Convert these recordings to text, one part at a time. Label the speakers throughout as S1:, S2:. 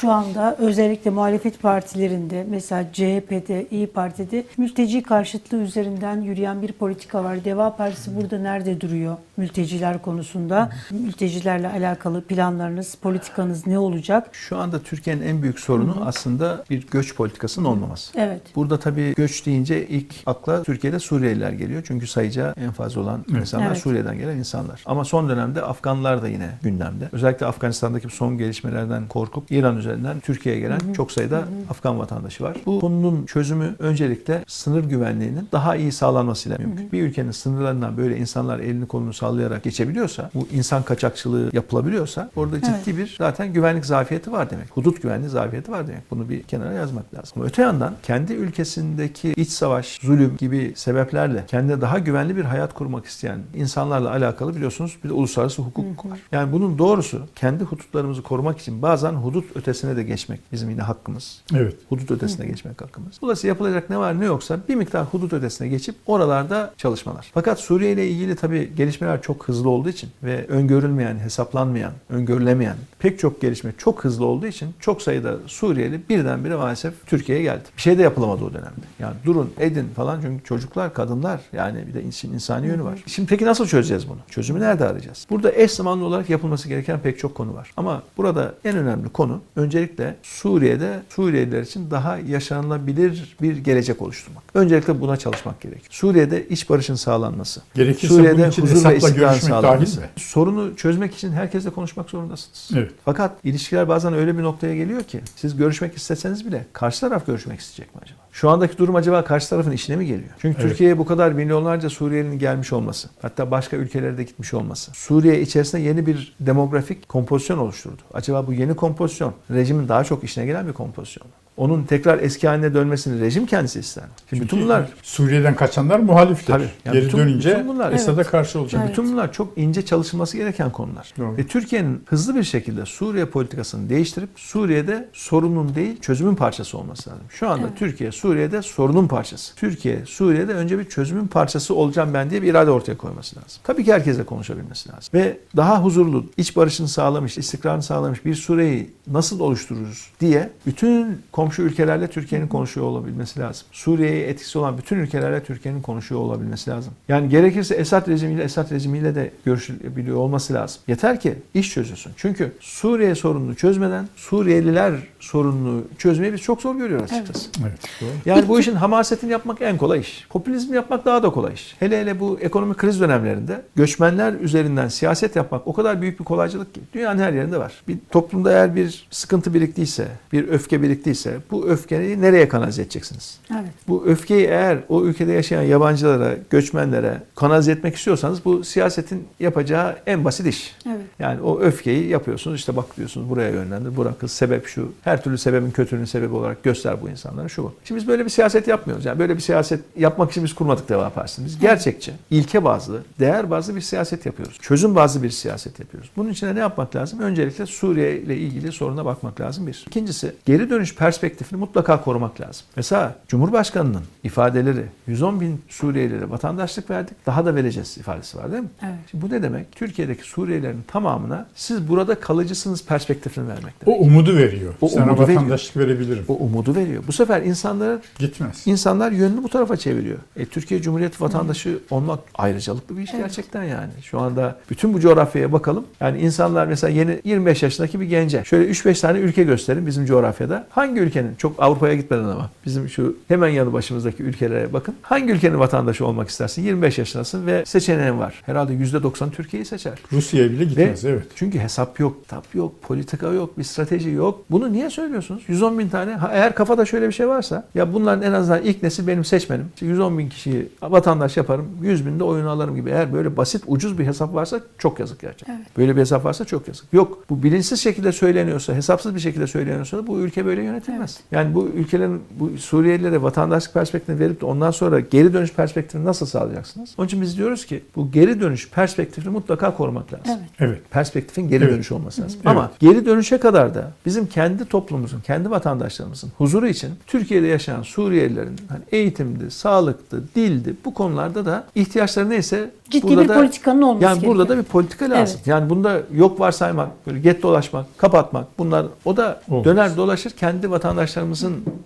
S1: Şu anda özellikle muhalefet partilerinde mesela CHP'de, İyi Parti'de mülteci karşıtlığı üzerinden yürüyen bir politika var. Deva Partisi burada nerede duruyor mülteciler konusunda? Mültecilerle alakalı planlarınız, politikanız ne olacak?
S2: Şu anda Türkiye'nin en büyük sorunu aslında bir göç politikasının olmaması.
S1: Evet.
S2: Burada tabii göç deyince ilk akla Türkiye'de Suriyeliler geliyor. Çünkü sayıca en fazla olan insanlar
S1: Evet.
S2: Suriye'den gelen insanlar. Ama son dönemde Afganlar da yine gündemde. Özellikle Afganistan'daki son gelişmelerden korkup İran üzerinden Türkiye'ye gelen çok sayıda Afgan vatandaşı var. Bu konunun çözümü öncelikle sınır güvenliğinin daha iyi sağlanmasıyla mümkün. Bir ülkenin sınırlarından böyle insanlar elini kolunu sallayarak geçebiliyorsa, bu insan kaçakçılığı yapılabiliyorsa orada ciddi bir zaten güvenlik zafiyeti var demek. Hudut güvenliği zafiyeti var demek. Bunu bir kenara yazmak lazım. Ama öte yandan kendi ülkesindeki iç savaş, zulüm gibi sebeplerle kendine daha güvenli bir hayat kurmak isteyen insanlarla alakalı biliyorsunuz bir de uluslararası hukuk var. Yani bunun doğrusu kendi hudutlarımızı korumak için bazen hudut ötesine de geçmek bizim yine hakkımız.
S3: Evet.
S2: Hudut ötesine geçmek hakkımız. Dolayısıyla yapılacak ne var ne yoksa bir miktar hudut ötesine geçip oralarda çalışmalar. Fakat Suriye ile ilgili tabii gelişmeler çok hızlı olduğu için ve öngörülmeyen, hesaplanmayan, öngörülemeyen pek çok gelişme çok hızlı olduğu için çok sayıda Suriyeli birdenbire maalesef Türkiye'ye geldi. Bir şey de yapılamadı o dönemde. Yani durun, edin falan çünkü çocuklar, kadınlar yani bir de işin insani yönü var. Şimdi peki nasıl çözeceğiz bunu? Çözümü nerede arayacağız? Burada eş zamanlı olarak yapılması gereken pek çok konu var. Ama burada en önemli konu öncelikle Suriye'de Suriyeliler için daha yaşanılabilir bir gelecek oluşturmak. Öncelikle buna çalışmak gerekiyor. Suriye'de iç barışın sağlanması.
S3: Gerekirse
S2: Suriye'de
S3: bunun için
S2: huzur ve
S3: hesapla
S2: istikrar
S3: görüşmek dahil
S2: sağlanması. Sorunu çözmek için herkesle konuşmak zorundasınız.
S3: Evet.
S2: Fakat ilişkiler bazen öyle bir noktaya geliyor ki siz görüşmek isteseniz bile karşı taraf görüşmek isteyecek mi acaba? Şu andaki durum acaba karşı tarafın işine mi geliyor? Çünkü
S3: Evet.
S2: Türkiye'ye bu kadar milyonlarca Suriyelinin gelmiş olması, hatta başka ülkelere de gitmiş olması, Suriye içerisinde yeni bir demografik kompozisyon oluşturdu. Acaba bu yeni kompozisyon rejimin daha çok işine gelen bir kompozisyon mu? Onun tekrar eski haline dönmesini rejim kendisi ister. Şimdi bütün bunlar
S3: Suriye'den kaçanlar muhaliftir.
S2: Tabii. Yani
S3: Geri
S2: bütün-
S3: dönünce
S2: bütün bunlar-
S3: Esad'a
S1: Evet.
S3: karşı olacak.
S1: Evet.
S2: bütün bunlar çok ince çalışılması gereken konular.
S3: Doğru.
S2: Ve Türkiye'nin hızlı bir şekilde Suriye politikasını değiştirip Suriye'de sorunun değil çözümün parçası olması lazım. Şu anda Türkiye Suriye'de sorunun parçası. Türkiye Suriye'de önce bir çözümün parçası olacağım ben diye bir irade ortaya koyması lazım. Tabii ki herkesle konuşabilmesi lazım. Ve daha huzurlu, iç barışını sağlamış, istikrarını sağlamış bir Suriye'yi nasıl oluştururuz diye bütün komşu ülkelerle Türkiye'nin konuşuyor olabilmesi lazım. Suriye'ye etkisi olan bütün ülkelerle Türkiye'nin konuşuyor olabilmesi lazım. Yani gerekirse Esad rejimiyle Esad rejimiyle de görüşülebiliyor olması lazım. Yeter ki iş çözülsün. Çünkü Suriye sorununu çözmeden Suriyeliler sorununu çözmeyi biz çok zor görüyoruz açıkçası.
S3: Evet. Doğru.
S2: Yani bu işin hamasetini yapmak en kolay iş. Popülizm yapmak daha da kolay iş. Hele hele bu ekonomik kriz dönemlerinde göçmenler üzerinden siyaset yapmak o kadar büyük bir kolaycılık ki. Dünyanın her yerinde var. Bir toplumda eğer bir sıkıntı biriktiyse, bir öfke biriktiyse bu öfkeyi nereye kanalize edeceksiniz?
S1: Evet.
S2: Bu öfkeyi eğer o ülkede yaşayan yabancılara, göçmenlere kanalize etmek istiyorsanız bu siyasetin yapacağı en basit iş.
S1: Evet.
S2: Yani o öfkeyi yapıyorsunuz işte bak diyorsunuz buraya yönlendir. Bırakın sebep şu. Her türlü sebebin kötülüğünün sebebi olarak göster bu insanlara şu bu. Şimdi biz böyle bir siyaset yapmıyoruz. Yani böyle bir siyaset yapmak için biz kurmadık Deva Partisi'ni. Biz gerçekçi, ilke bazlı, değer bazlı bir siyaset yapıyoruz. Çözüm bazlı bir siyaset yapıyoruz. Bunun için de ne yapmak lazım? Öncelikle Suriye ile ilgili soruna bakmak lazım bir. İkincisi geri dönüş perspektifini mutlaka korumak lazım. Mesela Cumhurbaşkanı'nın ifadeleri 110 bin Suriyelilere vatandaşlık verdik daha da vereceğiz ifadesi var değil mi?
S1: Evet.
S2: Şimdi bu ne demek? Türkiye'deki Suriyelilerin tamamına siz burada kalıcısınız perspektifini vermek
S3: O
S2: demek.
S3: umudu veriyor.
S2: O
S3: Sana
S2: umudu veriyor.
S3: vatandaşlık verebilirim.
S2: O umudu veriyor. Bu sefer insanları
S3: Gitmez.
S2: insanlar yönünü bu tarafa çeviriyor. E, Türkiye Cumhuriyeti vatandaşı olmak ayrıcalıklı bir iş gerçekten yani. Şu anda bütün bu coğrafyaya bakalım. Yani insanlar mesela yeni 25 yaşındaki bir gence şöyle 3-5 tane ülke gösterin bizim coğrafyada. Hangi ülkenin çok Avrupa'ya gitmeden ama bizim şu hemen yanı başımızdaki ülkelere bakın. Hangi ülkenin vatandaşı olmak istersin? 25 yaşındasın ve seçeneğin var. Herhalde %90 Türkiye'yi seçer.
S3: Rusya'ya bile
S2: Ve
S3: gitmez. Evet.
S2: çünkü hesap yok, kitap yok, politika yok, bir strateji yok. Bunu niye söylüyorsunuz? 110 bin tane. Ha, eğer kafada şöyle bir şey varsa ya bunların en azından ilk nesil benim seçmenim. İşte 110 bin kişiyi vatandaş yaparım. 100 bin de oyunu alırım gibi. Eğer böyle basit ucuz bir hesap varsa çok yazık gerçekten.
S1: Evet.
S2: Böyle bir hesap varsa çok yazık. Yok bu bilinçsiz şekilde söyleniyorsa, hesapsız bir şekilde söyleniyorsa da bu ülke böyle yönetilmez. Yani bu ülkelerin bu Suriyelilere vatandaşlık perspektifini verip de ondan sonra geri dönüş perspektifini nasıl sağlayacaksınız? Onun için biz diyoruz ki bu geri dönüş perspektifini mutlaka korumak lazım
S1: Evet.
S3: Evet.
S2: perspektifin geri
S3: Evet.
S2: dönüşü olması lazım.
S3: Evet.
S2: Ama geri dönüşe kadar da bizim kendi toplumumuzun, kendi vatandaşlarımızın huzuru için Türkiye'de yaşayan Suriyelilerin hani eğitimdi, sağlıktı, dildi bu konularda da ihtiyaçları neyse
S1: Ciddi
S2: Burada
S1: bir
S2: da-
S1: politikanın olması
S2: Yani
S1: gerekiyor.
S2: burada da bir politika lazım.
S1: Evet.
S2: Yani bunda yok varsaymak, böyle get dolaşmak, kapatmak bunlar o da
S3: Olmaz.
S2: döner dolaşır kendi vatandaşlarımızın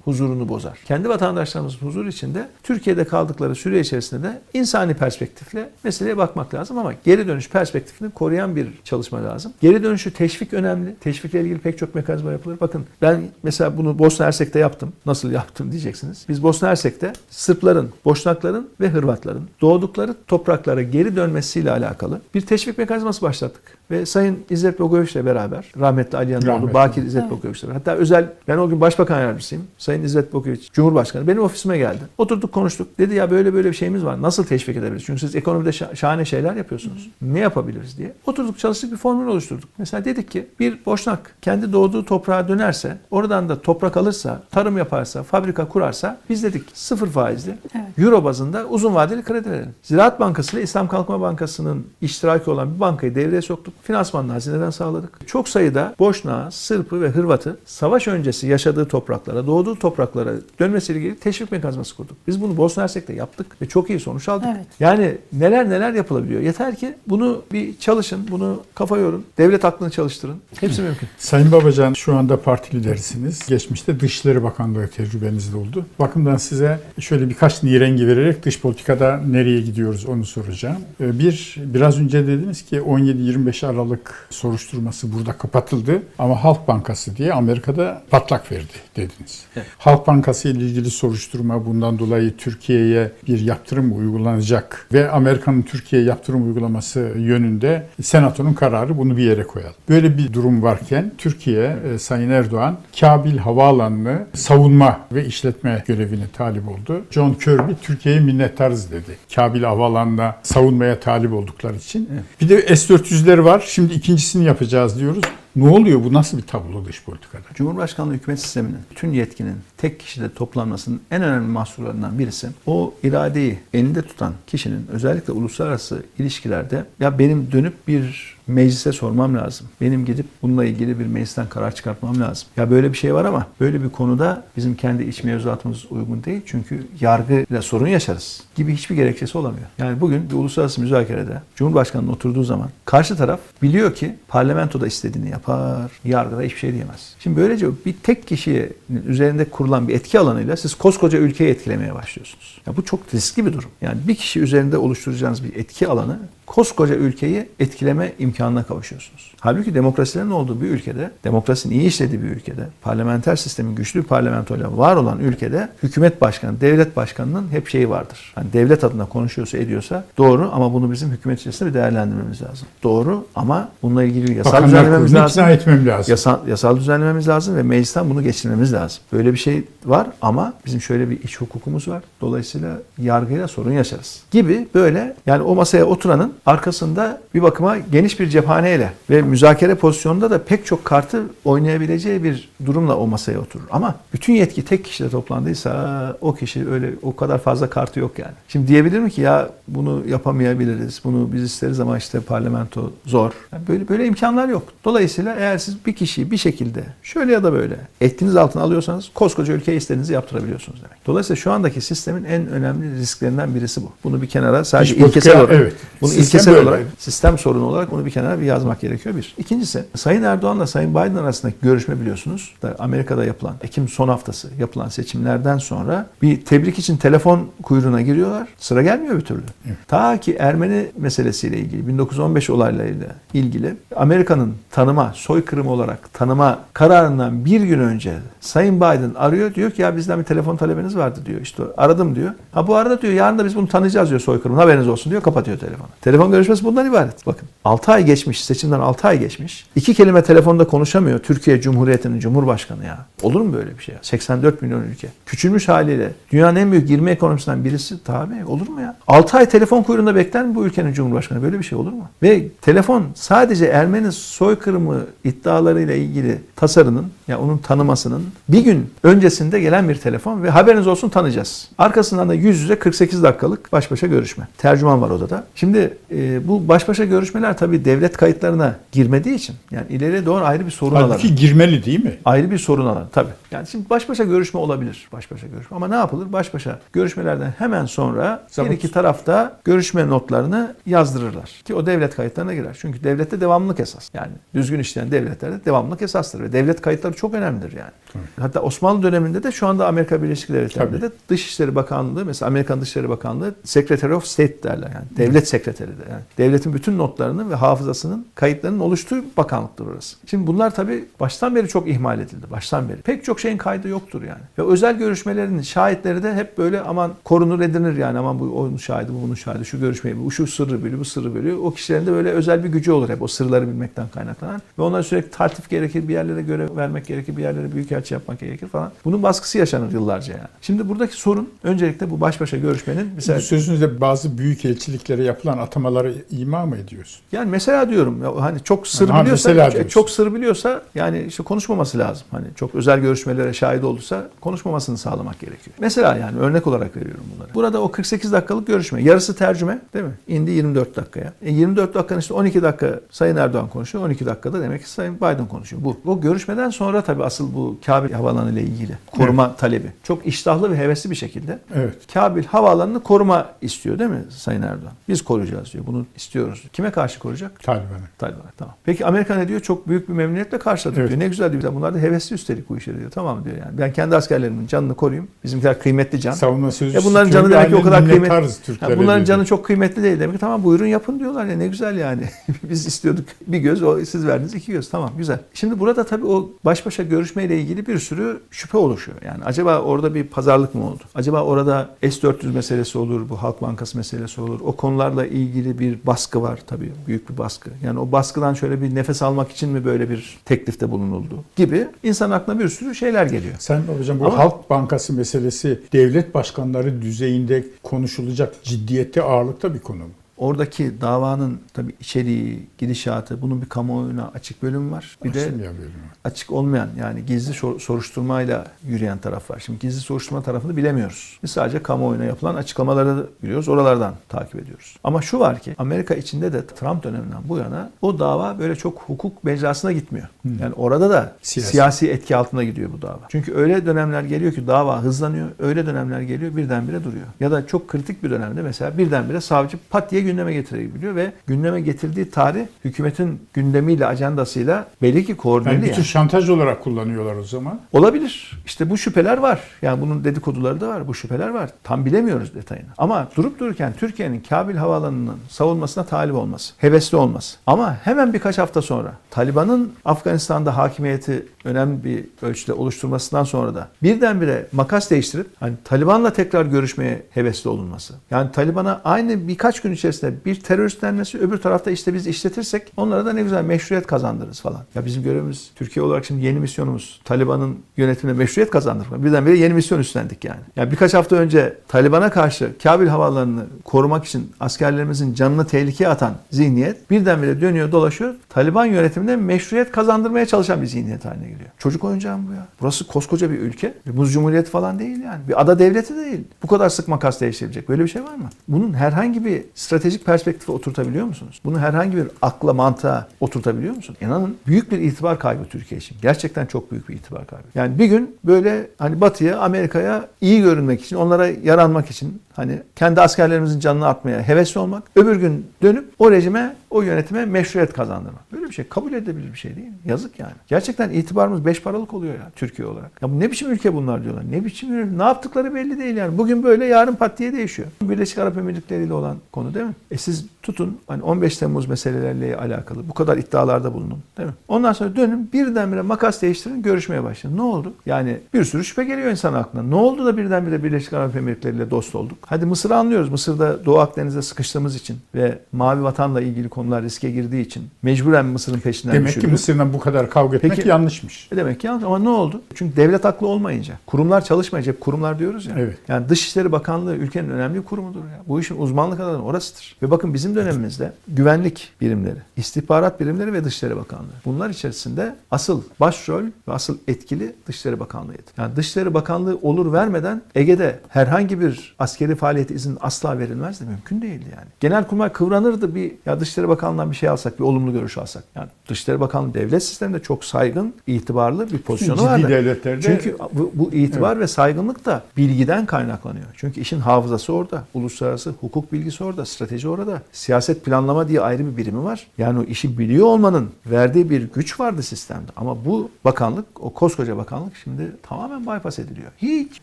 S2: huzurunu bozar. Kendi vatandaşlarımızın huzuru içinde Türkiye'de kaldıkları süre içerisinde de insani perspektifle meseleye bakmak lazım ama geri dönüş perspektifini koruyan bir çalışma lazım. Geri dönüşü teşvik önemli. Teşvikle ilgili pek çok mekanizma yapılır. Bakın ben mesela bunu Bosna Hersek'te yaptım. Nasıl yaptım diyeceksiniz. Biz Bosna Hersek'te Sırpların, Boşnakların ve Hırvatların doğdukları topraklara geri dönmesiyle alakalı bir teşvik mekanizması başlattık. Ve Sayın İzzet Bogoviç ile beraber rahmetli Ali
S3: Rahmetli.
S2: Bakir İzzet
S1: Evet.
S2: Bogoviç ile beraber. Hatta özel ben o gün başbakan yardımcısıyım. Sayın İzzet Bogoviç Cumhurbaşkanı benim ofisime geldi. Oturduk konuştuk. Dedi ya böyle böyle bir şeyimiz var. Nasıl teşvik edebiliriz? Çünkü siz ekonomide şa- şahane şeyler yapıyorsunuz. Ne yapabiliriz diye. Oturduk çalıştık bir formül oluşturduk. Mesela dedik ki bir boşnak kendi doğduğu toprağa dönerse oradan da toprak alırsa, tarım yaparsa, fabrika kurarsa biz dedik sıfır faizli
S1: Evet.
S2: Euro bazında uzun vadeli kredi verelim. Ziraat Bankası ile İslam Kalkınma Bankası'nın iştiraki olan bir bankayı devreye soktuk. Finansmanını hazineden sağladık. Çok sayıda Boşna, Sırpı ve Hırvatı savaş öncesi yaşadığı topraklara, doğduğu topraklara dönmesiyle ilgili teşvik mekanizması kurduk. Biz bunu Bosna Hersek'te yaptık ve çok iyi sonuç aldık.
S1: Evet.
S2: Yani neler neler yapılabiliyor. Yeter ki bunu bir çalışın, bunu kafa yorun, devlet aklını çalıştırın. Hepsi mümkün.
S3: Sayın Babacan şu anda parti liderisiniz. Geçmişte Dışişleri Bakanlığı tecrübeniz de oldu. Bakımdan size şöyle birkaç nirengi vererek dış politikada nereye gidiyoruz onu soracağım. Ee, Bir, biraz önce dediniz ki 17-25 Aralık soruşturması burada kapatıldı ama Halk Bankası diye Amerika'da patlak verdi dediniz.
S2: Evet.
S3: Halk Bankası ile ilgili soruşturma bundan dolayı Türkiye'ye bir yaptırım uygulanacak ve Amerika'nın Türkiye'ye yaptırım uygulaması yönünde senatonun kararı bunu bir yere koyalım. Böyle bir durum varken Türkiye e, Sayın Erdoğan Kabil Havaalanı'nı savunma ve işletme görevine talip oldu. John Kirby Türkiye'ye minnettarız dedi. Kabil Havaalanı'na savunmaya talip oldukları için. Bir de S-400'ler var. Şimdi ikincisini yapacağız diyoruz. Ne oluyor? Bu nasıl bir tablo dış politikada?
S2: Cumhurbaşkanlığı hükümet sisteminin bütün yetkinin tek kişide toplanmasının en önemli mahsurlarından birisi o iradeyi elinde tutan kişinin özellikle uluslararası ilişkilerde ya benim dönüp bir meclise sormam lazım. Benim gidip bununla ilgili bir meclisten karar çıkartmam lazım. Ya böyle bir şey var ama böyle bir konuda bizim kendi iç mevzuatımız uygun değil. Çünkü yargıyla sorun yaşarız gibi hiçbir gerekçesi olamıyor. Yani bugün bir uluslararası müzakerede Cumhurbaşkanı'nın oturduğu zaman karşı taraf biliyor ki parlamentoda istediğini yapar, yargıda hiçbir şey diyemez. Şimdi böylece bir tek kişinin üzerinde kurulan bir etki alanıyla siz koskoca ülkeyi etkilemeye başlıyorsunuz. Ya bu çok riskli bir durum. Yani bir kişi üzerinde oluşturacağınız bir etki alanı koskoca ülkeyi etkileme imkanına kavuşuyorsunuz. Halbuki demokrasilerin olduğu bir ülkede, demokrasinin iyi işlediği bir ülkede, parlamenter sistemin güçlü bir parlamentoyla var olan ülkede hükümet başkanı, devlet başkanının hep şeyi vardır. Hani devlet adına konuşuyorsa ediyorsa doğru ama bunu bizim hükümet içerisinde bir değerlendirmemiz lazım. Doğru ama bununla ilgili yasal
S3: Bakanlar
S2: düzenlememiz lazım.
S3: ikna etmem lazım.
S2: Yasal, yasal düzenlememiz lazım ve meclisten bunu geçirmemiz lazım. Böyle bir şey var ama bizim şöyle bir iç hukukumuz var. Dolayısıyla yargıyla sorun yaşarız. Gibi böyle yani o masaya oturanın arkasında bir bakıma geniş bir cephaneyle ve müzakere pozisyonunda da pek çok kartı oynayabileceği bir durumla o masaya oturur. Ama bütün yetki tek kişide toplandıysa o kişi öyle o kadar fazla kartı yok yani. Şimdi diyebilir mi ki ya bunu yapamayabiliriz. Bunu biz isteriz ama işte parlamento zor. Yani böyle böyle imkanlar yok. Dolayısıyla eğer siz bir kişiyi bir şekilde şöyle ya da böyle etkiniz altına alıyorsanız koskoca ülkeye istediğinizi yaptırabiliyorsunuz demek. Dolayısıyla şu andaki sistemin en önemli risklerinden birisi bu. Bunu bir kenara sadece
S3: politika,
S2: ilkesel olarak,
S3: evet.
S2: bunu
S3: Sistem
S2: ilkesel
S3: böyle.
S2: olarak sistem sorunu olarak bunu bir kenara bir yazmak gerekiyor bir. İkincisi Sayın Erdoğan'la Sayın Biden arasındaki görüşme biliyorsunuz. Da Amerika'da yapılan Ekim son haftası yapılan seçimlerden sonra bir tebrik için telefon kuyruğuna giriyorlar. Sıra gelmiyor bir türlü. Ta ki Ermeni meselesiyle ilgili 1915 olaylarıyla ilgili Amerika'nın tanıma, soykırım olarak tanıma kararından bir gün önce Sayın Biden arıyor diyor ki ya bizden bir telefon talebiniz vardı diyor. İşte aradım diyor. Ha bu arada diyor yarın da biz bunu tanıyacağız diyor soykırım haberiniz olsun diyor kapatıyor telefonu. Telefon görüşmesi bundan ibaret. Bakın 6 ay geçmiş seçimden 6 ay geçmiş. İki kelime telefonda konuşamıyor Türkiye Cumhuriyeti'nin Cumhurbaşkanı ya. Olur mu böyle bir şey ya? 84 milyon ülke. Küçülmüş haliyle dünyanın en büyük 20 ekonomisinden birisi tabi olur mu ya? 6 ay telefon kuyruğunda bekler mi bu ülkenin Cumhurbaşkanı? Böyle bir şey olur mu? Ve telefon sadece Ermeni soykırımı iddialarıyla ilgili tasarının ya onun tanımasının bir gün öncesinde gelen bir telefon ve haberiniz olsun tanıyacağız. Arkasından da yüz yüze 48 dakikalık baş başa görüşme. Tercüman var odada. Şimdi e, bu baş başa görüşmeler tabii devlet kayıtlarına girmediği için yani ileriye doğru ayrı bir sorun alanı.
S3: Halbuki girmeli değil mi?
S2: Ayrı bir sorun alanı tabii. Yani şimdi baş başa görüşme olabilir. Baş başa görüşme. Ama ne yapılır? Baş başa görüşmelerden hemen sonra
S3: Zabıt.
S2: her iki tarafta görüşme notlarını yazdırırlar. Ki o devlet kayıtlarına girer. Çünkü devlette devamlılık esas. Yani düzgün işleyen devletlerde devamlılık esastır. Ve devlet kayıtları çok önemlidir yani. Hatta Osmanlı döneminde de şu anda Amerika Birleşik Devletleri'nde de Dışişleri Bakanlığı mesela Amerikan Dışişleri Bakanlığı Secretary of State derler yani. Devlet sekreteridir yani. Devletin bütün notlarının ve hafızasının kayıtlarının oluştuğu bakanlıktır orası. Şimdi bunlar tabii baştan beri çok ihmal edildi. Baştan beri. Pek çok şeyin kaydı yoktur yani. Ve özel görüşmelerin şahitleri de hep böyle aman korunur edinir yani. Aman bu onun şahidi, bu bunun şahidi, şu görüşmeyi, bu şu sırrı biliyor, bu sırrı biliyor. O kişilerin de böyle özel bir gücü olur hep o sırları bilmekten kaynaklanan. Ve onlara sürekli tartif gerekir, bir yerlere görev vermek gerekir, bir yerlere büyükelçi yapmak gerekir falan. Bunun baskısı yaşanır yıllarca yani. Şimdi buradaki sorun öncelikle bu baş başa görüşmenin mesela
S3: sözünüzde bazı büyük elçiliklere yapılan atamaları ima mı ediyorsun?
S2: Yani mesela diyorum ya hani çok sır
S3: Ha,
S2: biliyorsa
S3: mesela
S2: çok, sır biliyorsa yani işte konuşmaması lazım. Hani çok özel görüşmelere şahit olduysa konuşmamasını sağlamak gerekiyor. Mesela yani örnek olarak veriyorum bunları. Burada o 48 dakikalık görüşme. Yarısı tercüme değil mi? İndi 24 dakikaya. E 24 dakikanın işte 12 dakika Sayın Erdoğan konuşuyor. 12 dakikada demek ki Sayın Biden konuşuyor. Bu. O görüşmeden sonra tabii asıl bu Kabil Havaalanı ile ilgili koruma talebi. Çok iştahlı ve hevesli bir şekilde
S3: Evet.
S2: Kabil havaalanını koruma istiyor değil mi Sayın Erdoğan? Biz koruyacağız diyor. Bunu istiyoruz. Kime karşı koruyacak?
S3: Taliban'a.
S2: Taliban'a. Tamam. Peki Amerika ne diyor? Çok büyük bir memnuniyetle karşıladık
S3: Evet.
S2: diyor. Ne güzel diyor. Bunlar da hevesli üstelik bu işe diyor. Tamam diyor yani. Ben kendi askerlerimin canını koruyayım. Bizimkiler kıymetli can.
S3: Savunma sözcüsü.
S2: E bunların canı demek ki o kadar kıymetli.
S3: Türklere
S2: bunların
S3: dedi.
S2: canı çok kıymetli değil demek ki tamam buyurun yapın diyorlar ya ne güzel yani. Biz istiyorduk bir göz o siz verdiniz iki göz tamam güzel. Şimdi burada tabii o baş başa görüşmeyle ilgili bir sürü şüphe oluşuyor. Yani acaba orada bir pazarlık mı oldu? Acaba orada S-400 meselesi olur, bu Halk Bankası meselesi olur. O konularla ilgili bir baskı var tabii büyük bir baskı. Yani o baskıdan şöyle bir nefes almak için mi böyle bir teklifte bulunuldu gibi insan aklına bir sürü şeyler geliyor.
S3: Sen hocam bu
S2: Ama-
S3: Halk Bankası meselesi devlet başkanları düzeyinde konuşulacak ciddiyette ağırlıkta bir konu mu?
S2: Oradaki davanın tabii içeriği, gidişatı, bunun bir kamuoyuna açık bölüm var. Bir de
S3: Açılmıyor bölümü.
S2: açık olmayan yani gizli sor- soruşturmayla yürüyen taraf var. Şimdi gizli soruşturma tarafını bilemiyoruz. Biz sadece kamuoyuna yapılan açıklamaları biliyoruz. Oralardan takip ediyoruz. Ama şu var ki Amerika içinde de Trump döneminden bu yana o dava böyle çok hukuk mecrasına gitmiyor. Yani orada da
S3: Siyasi.
S2: siyasi. etki altına gidiyor bu dava. Çünkü öyle dönemler geliyor ki dava hızlanıyor. Öyle dönemler geliyor birdenbire duruyor. Ya da çok kritik bir dönemde mesela birdenbire savcı pat diye gündeme getirebiliyor ve gündeme getirdiği tarih hükümetin gündemiyle, ajandasıyla belli ki koordineli
S3: Yani bir
S2: yani.
S3: şantaj olarak kullanıyorlar o zaman.
S2: Olabilir. İşte bu şüpheler var. Yani bunun dedikoduları da var. Bu şüpheler var. Tam bilemiyoruz detayını. Ama durup dururken Türkiye'nin Kabil Havaalanı'nın savunmasına talip olması, hevesli olması. Ama hemen birkaç hafta sonra Taliban'ın Afganistan'da hakimiyeti önemli bir ölçüde oluşturmasından sonra da birdenbire makas değiştirip hani Taliban'la tekrar görüşmeye hevesli olunması. Yani Taliban'a aynı birkaç gün içerisinde bir terörist denmesi öbür tarafta işte biz işletirsek onlara da ne güzel meşruiyet kazandırırız falan. Ya bizim görevimiz Türkiye olarak şimdi yeni misyonumuz Taliban'ın yönetimine meşruiyet kazandırmak. Birdenbire yeni misyon üstlendik yani. Yani birkaç hafta önce Taliban'a karşı Kabil havaalanını korumak için askerlerimizin canını tehlikeye atan zihniyet birdenbire dönüyor dolaşıyor. Taliban yönetimine meşruiyet kazandırmaya çalışan bir zihniyet haline geliyor. Çocuk oyuncağı mı bu ya? Burası koskoca bir ülke. Bir muz cumhuriyeti falan değil yani. Bir ada devleti değil. Bu kadar sık makas değiştirecek. Böyle bir şey var mı? Bunun herhangi bir stratejik perspektife oturtabiliyor musunuz? Bunu herhangi bir akla mantığa oturtabiliyor musunuz? İnanın büyük bir itibar kaybı Türkiye için. Gerçekten çok büyük bir itibar kaybı. Yani bir gün böyle hani Batı'ya, Amerika'ya iyi görünmek için, onlara yaranmak için hani kendi askerlerimizin canını atmaya hevesli olmak, öbür gün dönüp o rejime, o yönetime meşruiyet kazandırmak. Böyle bir şey kabul edilebilir bir şey değil. Yazık yani. Gerçekten itibarımız beş paralık oluyor ya Türkiye olarak. Ya bu ne biçim ülke bunlar diyorlar. Ne biçim? Ne yaptıkları belli değil yani. Bugün böyle yarın pat diye değişiyor. Birleşik Arap Emirlikleri ile olan konu değil mi? E siz tutun hani 15 Temmuz meseleleriyle alakalı bu kadar iddialarda bulunun değil mi? Ondan sonra dönün birdenbire makas değiştirin görüşmeye başlayın. Ne oldu? Yani bir sürü şüphe geliyor insan aklına. Ne oldu da birdenbire Birleşik Arap Emirlikleri ile dost olduk? Hadi Mısır'ı anlıyoruz. Mısır'da Doğu Akdeniz'de sıkıştığımız için ve Mavi Vatan'la ilgili konular riske girdiği için mecburen Mısır'ın peşinden
S3: Demek ki
S2: düşüldük.
S3: Mısır'la bu kadar kavga etmek
S2: Peki-
S3: yanlışmış.
S2: E Demek ki yanlış ama ne oldu? Çünkü devlet aklı olmayınca, kurumlar çalışmayınca, hep kurumlar diyoruz ya.
S3: Evet.
S2: Yani Dışişleri Bakanlığı ülkenin önemli kurumudur ya. Bu işin uzmanlık alanı orasıdır. Ve bakın bizim dönemimizde güvenlik birimleri, istihbarat birimleri ve Dışişleri Bakanlığı. Bunlar içerisinde asıl başrol ve asıl etkili Dışişleri Bakanlığı'ydı. Yani Dışişleri Bakanlığı olur vermeden Ege'de herhangi bir askeri faaliyete izin asla verilmezdi. Mümkün değildi yani. Genelkurmay kıvranırdı bir ya Dışişleri Bakanlığı'ndan bir şey alsak, bir olumlu görüş alsak. Yani Dışişleri Bakanlığı devlet sisteminde çok saygın, itibarlı bir pozisyonu vardır.
S3: devletlerde-
S2: Çünkü bu, bu itibar ve saygınlık da bilgiden kaynaklanıyor. Çünkü işin hafızası orada, uluslararası hukuk bilgisi orada, strateji orada. Siyaset planlama diye ayrı bir birimi var. Yani o işi biliyor olmanın verdiği bir güç vardı sistemde. Ama bu bakanlık, o koskoca bakanlık şimdi tamamen bypass ediliyor. Hiç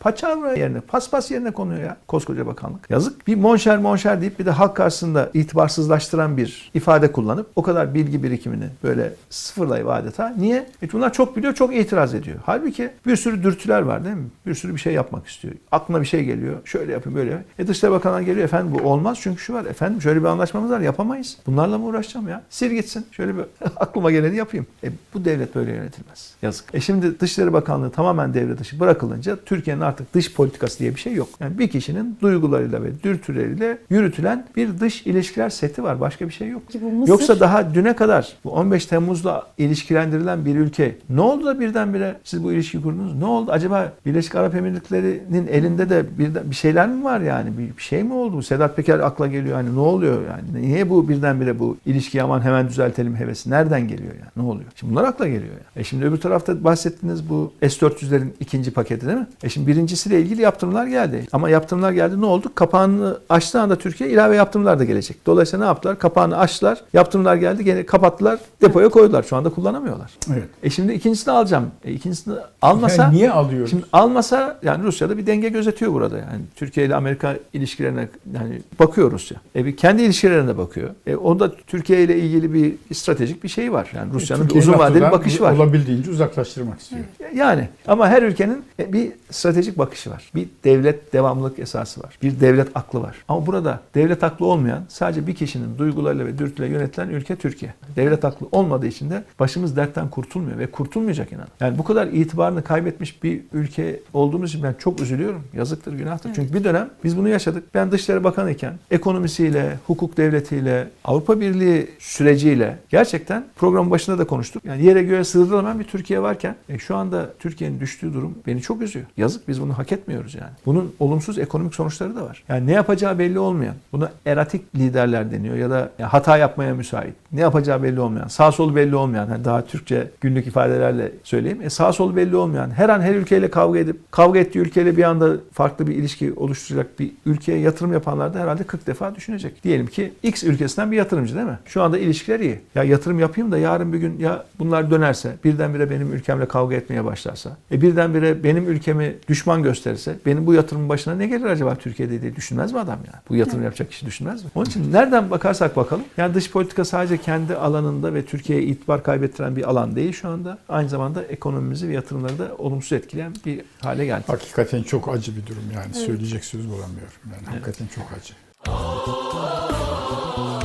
S2: paçavra yerine, paspas yerine konuyor ya koskoca bakanlık. Yazık. Bir monşer monşer deyip bir de halk karşısında itibarsızlaştıran bir ifade kullanıp o kadar bilgi birikimini böyle sıfırlayıp adeta. Niye? E bunlar çok biliyor, çok itiraz ediyor. Halbuki bir sürü dürtüler var değil mi? Bir sürü bir şey yapmak istiyor. Aklına bir şey geliyor. Şöyle yapayım, böyle yapayım. E Dışişleri Bakanı geliyor. Efendim bu olmaz çünkü şu var. Efendim şöyle bir anlaşmamız var. Yapamayız. Bunlarla mı uğraşacağım ya? Sil gitsin. Şöyle bir aklıma geleni yapayım. E bu devlet böyle yönetilmez. Yazık. E şimdi Dışişleri Bakanlığı tamamen devre dışı bırakılınca Türkiye'nin artık dış politikası diye bir şey yok. Yani bir kişinin duygularıyla ve dürtüleriyle yürütülen bir dış ilişkiler seti var. Başka bir şey yok.
S1: Ki bu Mısır-
S2: Yoksa daha düne kadar bu 15 Temmuz'la ilişkilendirilen bir ülke ne oldu da birdenbire siz bu ilişkiyi kurdunuz? Ne oldu? Acaba Birleşik Arap Emirlikleri'nin elinde de bir, bir şeyler mi var yani? Bir, bir şey mi oldu? Sedat Peker akla geliyor. Hani ne oluyor yani? Niye bu birdenbire bu ilişkiyi aman hemen düzeltelim hevesi? Nereden geliyor yani? Ne oluyor? Şimdi bunlar akla geliyor ya. E şimdi öbür tarafta bahsettiğiniz bu S-400'lerin ikinci paketi değil mi? E şimdi birincisiyle ilgili yaptırımlar geldi. Ama yaptırımlar geldi ne oldu? Kapağını açtığı anda Türkiye ilave yaptırımlar da gelecek. Dolayısıyla ne yaptılar? Kapağını açtılar. Yaptırımlar geldi. Gene kapattılar. Depoya koydular. Şu anda kullanamıyorlar.
S3: Evet.
S2: E şimdi ikincisini alacağım. E ikincisini almasa
S3: Yani niye alıyoruz?
S2: Şimdi almasa yani Rusya'da bir denge gözetiyor burada yani. Türkiye ile Amerika ilişkilerine yani bakıyor Rusya. E bir kendi ilişkilerine bakıyor. E onda Türkiye ile ilgili bir stratejik bir şey var. Yani Rusya'nın bir
S3: Türkiye'yi
S2: uzun vadeli bakışı var.
S3: Olabildiğince uzaklaştırmak istiyor.
S2: Yani ama her ülkenin bir stratejik bakışı var. Bir devlet devamlılık esası var. Bir devlet aklı var. Ama burada devlet aklı olmayan sadece bir kişinin duygularıyla ve dürtüyle yönetilen ülke Türkiye. Devlet aklı olmadığı için de başımız dertten kurtulmuyor ve kurtulmayacak inan. Yani bu kadar itibarını kaybetmiş bir ülke olduğumuz için ben çok üzülüyorum. Yazıktır, günahtır. Çünkü bir dönem biz bunu yaşadık. Ben Dışişleri Bakanı iken ekonomisiyle, hukuk devletiyle, Avrupa Birliği süreciyle gerçekten programın başında da konuştuk. Yani yere göğe sığdırılamayan bir Türkiye varken e, şu anda Türkiye'nin düştüğü durum beni çok üzüyor. Yazık biz bunu hak etmiyoruz yani. Bunun olumsuz ekonomik sonuçları da var. Yani ne yapacağı belli olmayan, buna eratik liderler deniyor ya da ya hata yapmaya müsait. Ne yapacağı belli olmayan, sağ solu belli olmayan, hani daha Türkçe günlük ifadelerle söyleyeyim. E, sağ solu belli olmayan, her an her ülkeyle kavga edip, kavga ettiği ülkeyle bir anda farklı bir ilişki oluşturacak bir ülkeye yatırım yapanlar da herhalde 40 defa düşünecek. Diyelim ki X ülkesinden bir yatırımcı değil mi? Şu anda ilişkiler iyi. Ya yatırım yapayım da yarın bir gün ya bunlar dönerse, birdenbire benim ülkemle kavga etmeye başlarsa, e birdenbire benim ülkemi düşman gösterirse, benim bu yatırımın başına ne gelir acaba Türkiye'de diye düşünmez mi adam ya? Bu yatırım yapacak kişi düşünmez mi? Onun için nereden bakarsak bakalım. Yani dış politika sadece kendi alanında ve Türkiye'ye itibar kaybettiren bir alan değil şu anda. Aynı zamanda ekonomimizi ve yatırımları da olumsuz etkileyen bir hale geldi.
S3: Hakikaten çok acı bir durum yani. Söyleyecek söz bulamıyorum. Yani hakikaten çok acı.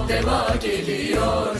S4: Deva geliyor